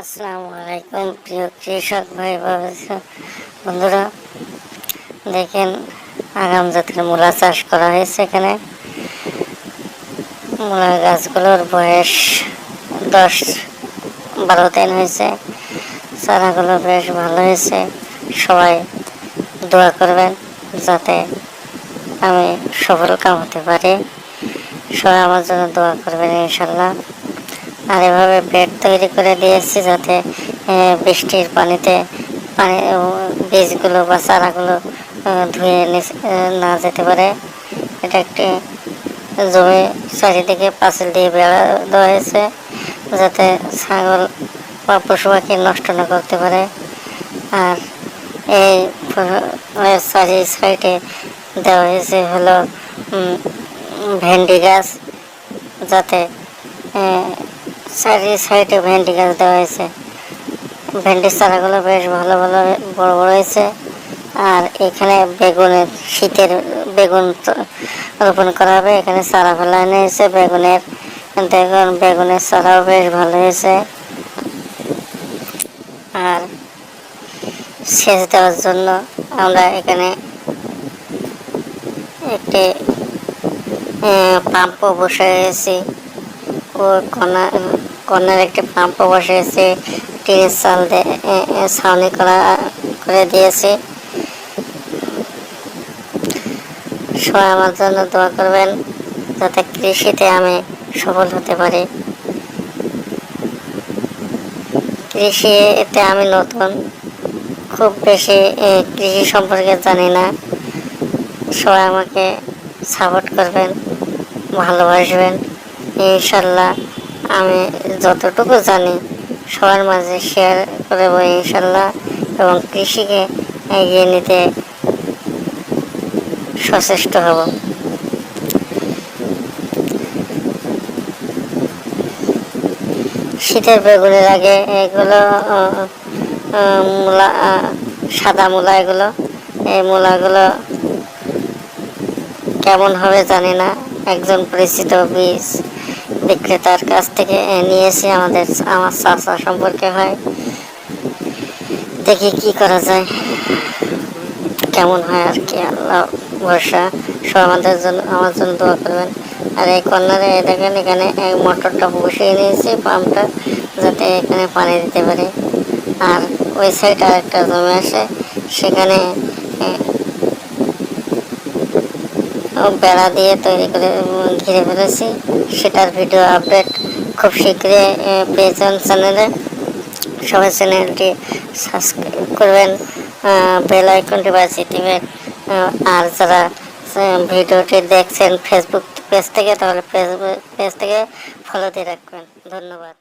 আসসালামু আলাইকুম, প্রিয় কৃষক ভাই বন্ধুরা, দেখেন আগাম জাতের মূলা চাষ করা হয়েছে এখানে। মূলা গাছগুলোর বয়স দশ বারো দিন হয়েছে। চারাগুলো বেশ ভালো হয়েছে। সবাই দোয়া করবেন যাতে আমি সফল কাম হতে পারি। সবাই আমার জন্য দোয়া করবেন ইনশাল্লাহ। আর এভাবে বেড তৈরি করে দিয়েছি যাতে বৃষ্টির পানিতে পানি বীজগুলো বা চারাগুলো ধুয়ে না যেতে পারে। এটা একটি জমি চারিদিকে পাঁচিল দিয়ে বেড়া দেওয়া হয়েছে যাতে ছাগল বা পশু পাখি নষ্ট না করতে পারে। আর এই চারি সাইডে দেওয়া হয়েছে হলো ভেন্ডি গাছ যাতে চারি সাইডে ভেন্ডি গাছ দেওয়া হয়েছে। ভেন্ডির চারাগুলো বেশ ভালো ভালো বড় বড় হয়েছে। আর এখানে বেগুনের শীতের বেগুন রোপণ করা হবে। এখানে চারা ফেলা হয়েছে বেগুনের। দেখুন, বেগুনের চারাও বেশ ভালো হয়েছে। আর সেচ দেওয়ার জন্য আমরা এখানে একটি পাম্পও বসিয়েছি। ও কর্নার কর্নার একটি পাম্পও বসিয়েছি টিনের চাল ছাউনি করা, করে দিয়েছি। সবাই আমার জন্য দোয়া করবেন, যাতে কৃষিতে আমি সফল হতে পারি। কৃষিতে আমি নতুন, খুব বেশি কৃষি সম্পর্কে জানি না। সবাই আমাকে সাপোর্ট করবেন, ভালোবাসবেন। ইনশাল্লাহ। আমি যতটুকু জানি, সবার মাঝে শেয়ার করব ইনশাল্লাহ এবং কৃষিকে এগিয়ে নিতে সচেষ্ট হব। শীতের বেগুনের আগে এগুলো মূলা সাদা মূলা এগুলো, এই মূলাগুলো কেমন হবে জানি না। একজন পরিচিত বীজ বিক্রেতার কাছ থেকে নিয়েছি, আমাদের, আমার চাচা সম্পর্কে হয় দেখি কি করা যায়। কেমন হয় আর কি, আল্লাহ ভরসা। সব আমাদের জন্য, আমার জন্য দোয়া করবেন। আর এই কর্নারে দেখেন, এখানে এই মোটরটা বসিয়ে নিয়েছি, পাম্পটা, যাতে এখানে পানি দিতে পারে। আর ওই সাইড আর একটা জমি সেখানে বেড়া দিয়ে তৈরি করে ঘিরে ফেলেছি। সেটার ভিডিও আপডেট খুব শীঘ্রই এ, পেয়ে যান চ্যানেলে সবাই চ্যানেলটি সাবস্ক্রাইব করবেন বেল আইকনটি বাজিয়ে দেবেন। আর যারা ভিডিওটি দেখছেন ফেসবুক পেজ থেকে তাহলে ফেসবুক পেজ থেকে ফলো দিয়ে রাখবেন। ধন্যবাদ।